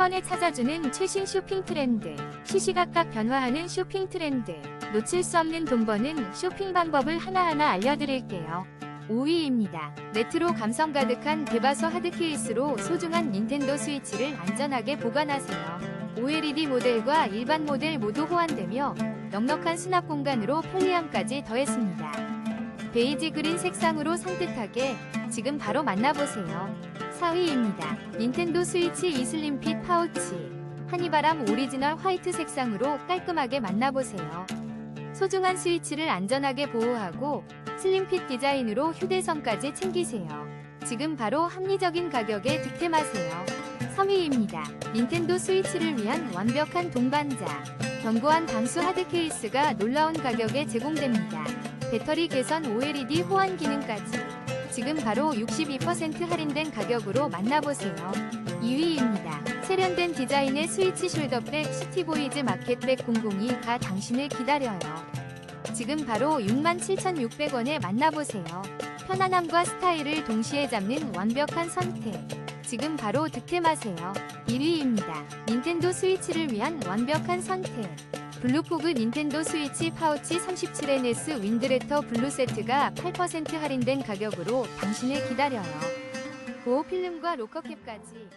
번에 찾아주는 최신 쇼핑 트렌드, 시시각각 변화하는 쇼핑 트렌드, 놓칠 수 없는 돈 버는 쇼핑 방법을 하나하나 알려드릴게요. 5위입니다. 레트로 감성 가득한 대바소 하드 케이스로 소중한 닌텐도 스위치를 안전하게 보관하세요. OLED 모델과 일반 모델 모두 호환되며 넉넉한 수납 공간으로 편리함까지 더했습니다. 베이지 그린 색상으로 산뜻하게 지금 바로 만나보세요. 4위입니다. 닌텐도 스위치 이슬림핏 파우치. 한이바람 오리지널 화이트 색상으로 깔끔하게 만나보세요. 소중한 스위치를 안전하게 보호하고 슬림핏 디자인으로 휴대성까지 챙기세요. 지금 바로 합리적인 가격에 득템하세요. 3위입니다. 닌텐도 스위치를 위한 완벽한 동반자. 견고한 방수 하드 케이스가 놀라운 가격에 제공됩니다. 배터리 개선 OLED 호환 기능까지. 지금 바로 62% 할인된 가격으로 만나보세요. 2위입니다. 세련된 디자인의 스위치 숄더백 시티보이즈 마켓백 002가 당신을 기다려요. 지금 바로 67,600원에 만나보세요. 편안함과 스타일을 동시에 잡는 완벽한 선택. 지금 바로 득템하세요. 1위입니다. 닌텐도 스위치를 위한 완벽한 선택. 블루포그 닌텐도 스위치 파우치 37NS 윈드레터 블루 세트가 8% 할인된 가격으로 당신을 기다려요. 보호 필름과 로커캡까지